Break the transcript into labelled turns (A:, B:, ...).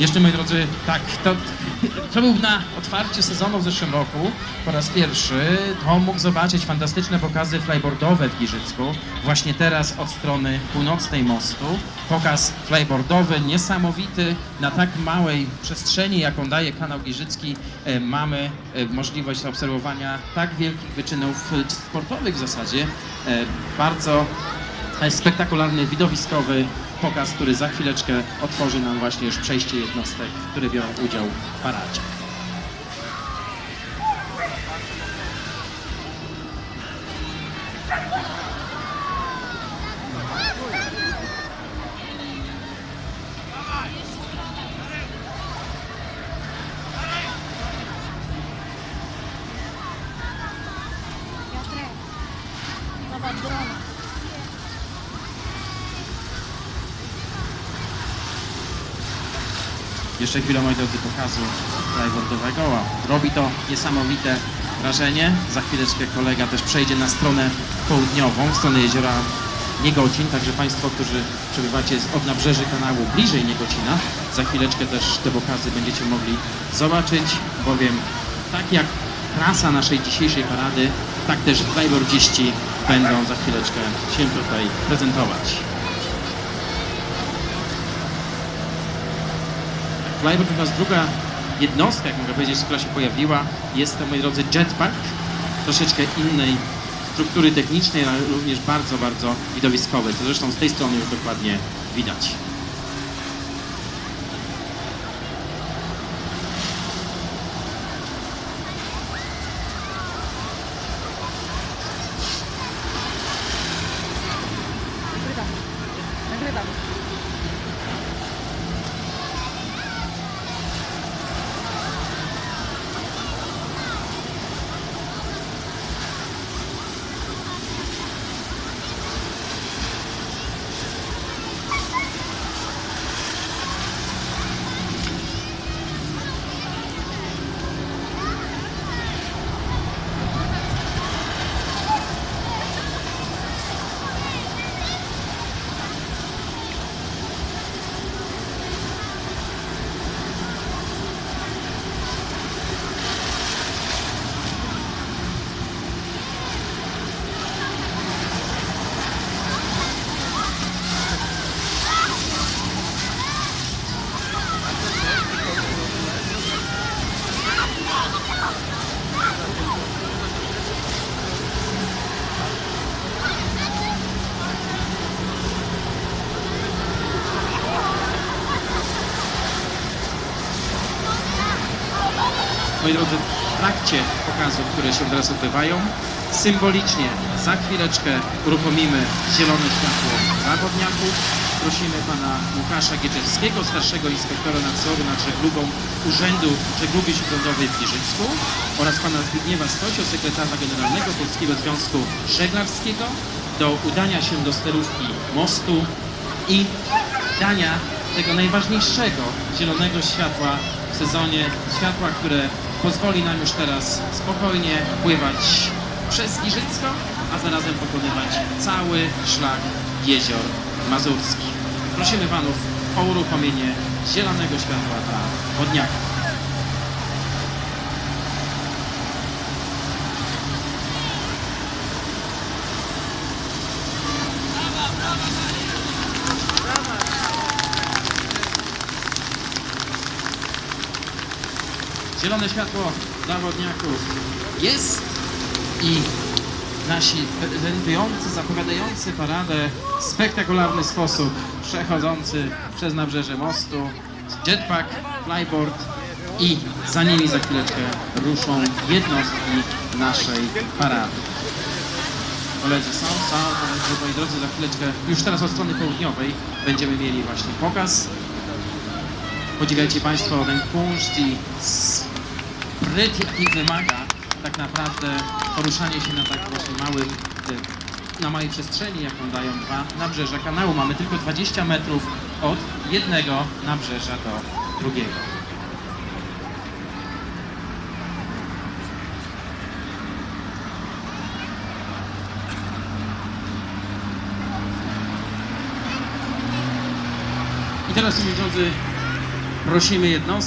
A: Jeszcze, moi drodzy, tak, to, to był na otwarciu sezonu w zeszłym roku po raz pierwszy. To mógł zobaczyć fantastyczne pokazy flyboardowe w Giżycku. Właśnie teraz od strony północnej mostu. Pokaz flyboardowy niesamowity na tak małej przestrzeni, jaką daje kanał Giżycki. E, mamy e, możliwość obserwowania tak wielkich wyczynów e, sportowych w zasadzie. Bardzo spektakularny, widowiskowy pokaz, który za chwileczkę otworzy nam właśnie już przejście jednostek, które biorą udział w paradzie. Jeszcze chwilę, moi drodzy, pokazu flyboardowego. Robi to niesamowite wrażenie. Za chwileczkę kolega też przejdzie na stronę południową, stronę jeziora Niegocin, także Państwo, którzy przebywacie od nabrzeży kanału bliżej Niegocina, za chwileczkę też te pokazy będziecie mogli zobaczyć, bowiem tak jak trasa naszej dzisiejszej parady, tak też flyboardziści będą za chwileczkę się tutaj prezentować. Flyboard to nas druga jednostka, jak mogę powiedzieć, która się pojawiła. Jest to, moi drodzy, jetpack, troszeczkę innej struktury technicznej, ale również bardzo, bardzo widowiskowej, co zresztą z tej strony już dokładnie widać. Moi drodzy, w trakcie pokazów, które się teraz odbywają, symbolicznie za chwileczkę uruchomimy zielone światło zawodniaków. Prosimy pana Łukasza Gieczewskiego, starszego inspektora nadzoru nad żeglugą Urzędu Żeglugi Śródlądowej w Giżycku oraz pana Zbigniewa Stosio, sekretarza generalnego Polskiego Związku Żeglarskiego do udania się do sterówki mostu i dania tego najważniejszego zielonego światła w sezonie, światła, które pozwoli nam już teraz spokojnie pływać przez Giżycko, a zarazem pokonywać cały szlak jezior mazurskich. Prosimy Panów o uruchomienie zielonego światła dla wodniaków. Zielone światło dla wodniaków jest i nasi prezentujący, zapowiadający paradę w spektakularny sposób przechodzący przez nabrzeże mostu jetpack, flyboard i za nimi za chwileczkę ruszą jednostki naszej parady. Koledzy są, są, koledzy, moi drodzy, za chwileczkę, już teraz od strony południowej będziemy mieli właśnie pokaz Podziwiajcie Państwo ten kunszt i spryt, wymaga tak naprawdę poruszanie się na tak właśnie małym, e, na małej przestrzeni, jaką dają dwa nabrzeża kanału. Mamy tylko 20 metrów od jednego nabrzeża do drugiego. I teraz, drodzy, Prosimy jednostki.